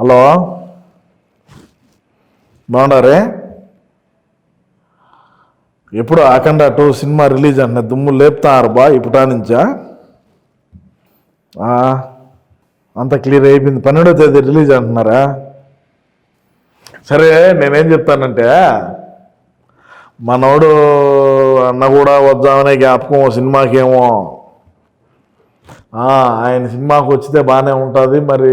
Hello బాగున్నారే? ఎప్పుడు అఖండ two cinema release అంటున్నా దుమ్ము లేపుతారు బా ఇప్పుటా నుంచా? అంత క్లియర్ అయిపోయింది. పన్నెండో తేదీ రిలీజ్ అంటున్నారా? సరే నేనేం చెప్తానంటే మనోడు అన్న కూడా వద్దామనే జ్ఞాపకం సినిమాకేమో. ఆయన సినిమాకి వచ్చితే బాగానే ఉంటుంది మరి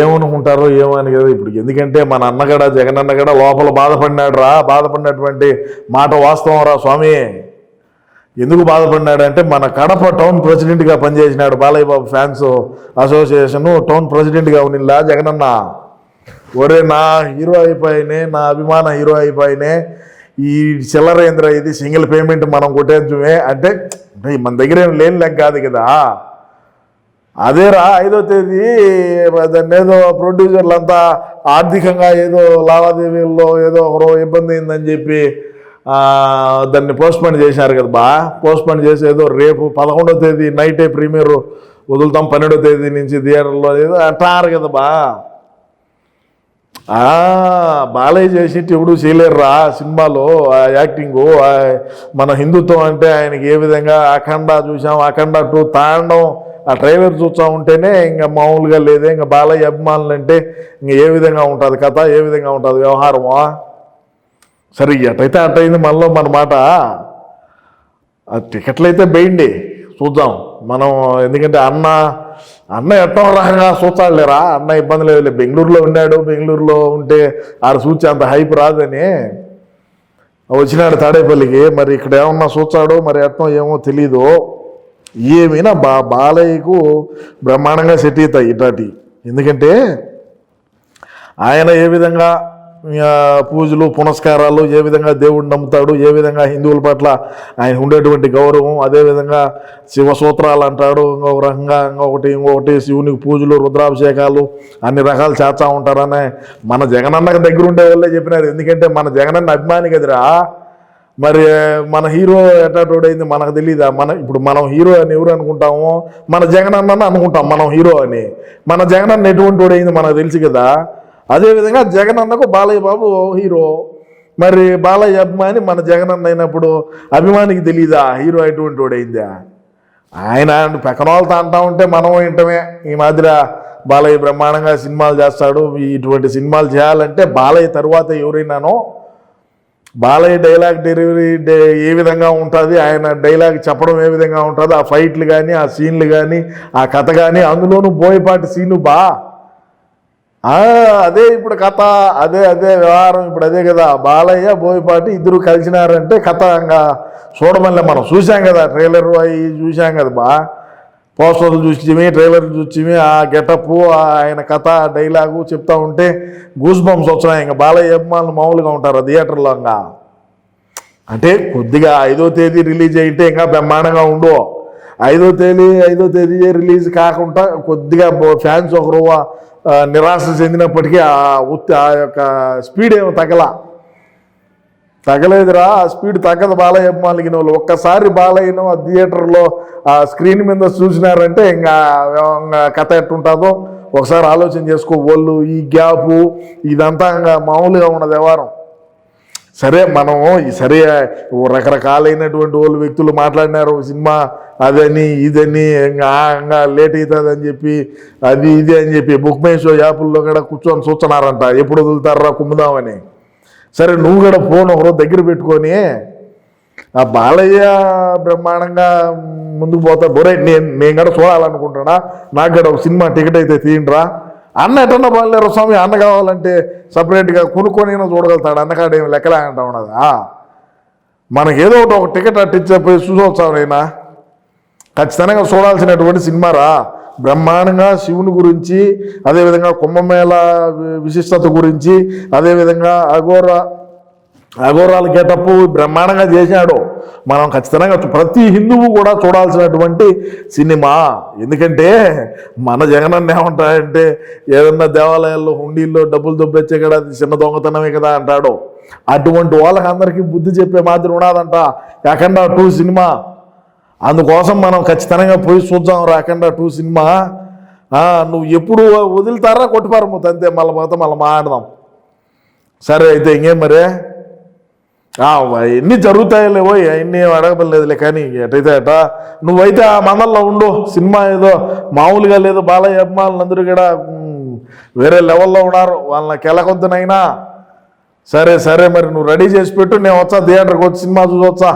ఏమనుకుంటారో ఏమో అని కదా ఇప్పుడు. ఎందుకంటే మన అన్నగడ జగనన్న గడ లోపల బాధపడినాడు రా బాధపడినటువంటి మాట వాస్తవం రా స్వామి. ఎందుకు బాధపడినాడంటే మన కడప టౌన్ ప్రెసిడెంట్గా పనిచేసినాడు Balayya Babu fans association. Town ప్రెసిడెంట్గా ఉన్నిల్లా జగనన్న. ఒరే నా హీరో అయిపోయినే నా అభిమాన హీరో అయిపోయినే ఈ చిల్లరేంద్ర ఇది సింగిల్ పేమెంట్ మనం కొట్టేద్దుమే అంటే అంటే మన దగ్గర ఏం లేని లెక్క కాదు కదా. అదేరా ఐదో తేదీ దాన్ని ఏదో ప్రొడ్యూసర్లంతా ఆర్థికంగా ఏదో లావాదేవీల్లో ఏదో ఒకరో ఇబ్బంది అయిందని చెప్పి దాన్ని పోస్ట్పోన్ చేశారు కదా బా. పోస్ట్పోన్ చేసి ఏదో రేపు పదకొండో తేదీ నైటే ప్రీమియర్ వదులుతాం పన్నెండో తేదీ నుంచి థియేటర్లో ఏదో అంటారు కదా బా. బాలయ్య చేసేటి ఎప్పుడు చేయలేరురా సినిమాలో ఆ యాక్టింగు మన హిందుత్వం అంటే ఆయనకి ఏ విధంగా అఖండ చూసాం అఖండ టూ తాండం ఆ డ్రైవర్ చూస్తూ ఉంటేనే ఇంకా మామూలుగా లేదే ఇంకా బాలయ్య అభిమానులు అంటే ఇంకా ఏ విధంగా ఉంటుంది కథ ఏ విధంగా ఉంటుంది వ్యవహారము? సరే ఎటైతే అటైంది మనలో మన మాట. ఆ టికెట్లు అయితే వేయండి చూద్దాం. మనం ఎందుకంటే అన్న అన్న ఎట్టం రకంగా చూస్తాడులేరా? అన్న ఇబ్బంది లేదు. బెంగళూరులో ఉన్నాడు బెంగళూరులో ఉంటే ఆడ చూచి అంత హైప్ రాదని. వచ్చినాడు తాడేపల్లికి మరి ఇక్కడ ఏమన్నా చూస్తాడో మరి ఎట్టం ఏమో తెలీదు. ఏమైనా బా బాలయ్యకు బ్రహ్మాండంగా సెట్ అవుతాయి ఇటాటి ఎందుకంటే ఆయన ఏ విధంగా పూజలు పునస్కారాలు ఏ విధంగా దేవుడిని నమ్ముతాడు ఏ విధంగా హిందువుల పట్ల ఆయన ఉండేటువంటి గౌరవం అదేవిధంగా శివ సూత్రాలు అంటాడు ఇంకొక రకంగా ఇంకొకటి ఇంకొకటి శివునికి పూజలు రుద్రాభిషేకాలు అన్ని రకాలు చేస్తూ ఉంటారనే మన జగనన్నకు దగ్గర ఉండే వాళ్ళే చెప్పినారు. ఎందుకంటే మన జగనన్న అభిమాని కదిరా. మరి మన హీరో ఎటాటోడైంది మనకు తెలియదా మన ఇప్పుడు మనం హీరో అని ఎవరు అనుకుంటామో మన జగన్ అన్న అనుకుంటాం మనం హీరో అని. మన జగన్ అన్న ఎటువంటి వాడైంది మనకు తెలుసు కదా? అదేవిధంగా జగన్ అన్నకు బాలయ్య బాబు హీరో. మరి బాలయ్య అభిమాని మన జగన్ అన్న అయినప్పుడు అభిమానికి తెలియదా హీరో ఎటువంటి వాడైందా ఆయన పక్కన వాళ్ళతో అంటా ఉంటే మనం వింటమే. ఈ మాదిరి బాలయ్య బ్రహ్మాండంగా సినిమాలు చేస్తాడు. ఇటువంటి సినిమాలు చేయాలంటే బాలయ్య తరువాత ఎవరైనానో బాలయ్య డైలాగ్ డెలివరీ డే ఏ విధంగా ఉంటుంది? ఆయన డైలాగ్ చెప్పడం ఏ విధంగా ఉంటుంది? ఆ ఫైట్లు కానీ ఆ సీన్లు కానీ ఆ కథ కానీ అందులోనూ బోయపాటి సీను బా. అదే ఇప్పుడు కథ అదే అదే వ్యవహారం ఇప్పుడు అదే కదా. బాలయ్య బోయపాటి ఇద్దరు కలిసినారంటే కథ ఇంకా చూడమల్లే మనం. చూసాం కదా ట్రైలర్ అవి చూసాం కదా బా. పోస్టర్లు చూసిమి ట్రైలర్లు చూసిమి ఆ గెటప్ ఆయన కథ డైలాగు చెప్తా ఉంటే గూస్ బంప్స్ వచ్చినాయి. ఇంకా బాలయ్య అభిమానులు మామూలుగా ఉంటారు ఆ థియేటర్లో ఇంకా. అంటే కొద్దిగా ఐదో తేదీ రిలీజ్ అయితే ఇంకా బ్రహ్మాండంగా ఉండు. ఐదో తేదీ ఐదో తేదీ రిలీజ్ కాకుండా కొద్దిగా ఫ్యాన్స్ ఒకరు నిరాశ చెందినప్పటికీ ఆ ఉత్తి ఆ యొక్క స్పీడ్ ఏమో తగల తగలేదురా ఆ స్పీడ్ తగ్గదు బాలయ్య అభిమానులకి వాళ్ళు ఒక్కసారి బాలయ్యను ఆ థియేటర్లో ఆ స్క్రీన్ మీద చూసినారంటే ఇంకా ఇంకా కథ ఎట్టుంటుందో ఒకసారి ఆలోచన చేసుకో. వాళ్ళు ఈ గ్యాపు ఇదంతా ఇంకా మామూలుగా ఉన్నది వ్యవహారం. సరే మనము ఈ సరే రకరకాలైనటువంటి వాళ్ళు వ్యక్తులు మాట్లాడినారు. సినిమా అదని ఇదని ఇంకా ఇంకా లేట్ అవుతుంది అని చెప్పి అది ఇది అని చెప్పి. బుక్ మై షో యాప్ల్లో కూడా కూర్చొని చూస్తున్నారంట. ఎప్పుడు వదులుతారా కుమ్ముదామని సరే నువ్వు కూడా ఫోన్ ఒకరోజు దగ్గర పెట్టుకొని ఆ బాలయ్య బ్రహ్మాండంగా ముందుకు పోతా బొరే నేను నేను కూడా చూడాలనుకుంటున్నా నాకు కూడా ఒక సినిమా టికెట్ అయితే తీయండిరా. అన్న ఎటన్నా బాగాలేరు స్వామి? అన్న కావాలంటే సపరేట్గా కొనుక్కొని చూడగలుగుతాడు అన్నకాడ ఏమి లెక్కలే అంటా ఉన్నదా. మనకి ఏదో ఒకటి ఒక టికెట్ అట్టించే పోయి చూసొచ్చావునైనా ఖచ్చితంగా చూడాల్సినటువంటి సినిమారా? బ్రహ్మాండంగా శివుని గురించి అదేవిధంగా కుంభమేళ విశిష్టత గురించి అదేవిధంగా అఘోర అఘోరాల గెటప్ బ్రహ్మాండంగా చేశాడు. మనం ఖచ్చితంగా ప్రతి హిందువు కూడా చూడాల్సినటువంటి సినిమా. ఎందుకంటే మన జగనన్న ఏమంటాడంటే ఏదన్నా దేవాలయాల్లో హుండీల్లో డబ్బులు దొబ్బెచ్చే కదా చిన్న దొంగతనమే కదా అంటాడు. అటువంటి వాళ్ళకి అందరికీ బుద్ధి చెప్పే మాదిరి ఉన్నదంట. ఎక్కడ టూ సినిమా. అందుకోసం మనం ఖచ్చితంగా పోయి చూద్దాం రాకుండా టూ సినిమా. నువ్వు ఎప్పుడు వదులుతారా కొట్టిపారమ్మా అంతే మళ్ళీ మొత్తం మళ్ళీ మాట్లాడదాం. సరే అయితే ఇంకేం మరే? ఎన్ని ఎన్ని జరుగుతాయిలేవో అవన్నీ అడగబడలేదులే కానీ ఎటైతే అట నువ్వైతే ఆ మందల్లో ఉండు. సినిమా ఏదో మామూలుగా లేదు బాలయ్య అభిమానులు అందరూ కూడా వేరే లెవెల్లో ఉన్నారు. వాళ్ళని కెలకొద్దునైనా. సరే సరే మరి నువ్వు రెడీ చేసి పెట్టు నేను వచ్చా థియేటర్కి వచ్చి సినిమా చూసొచ్చా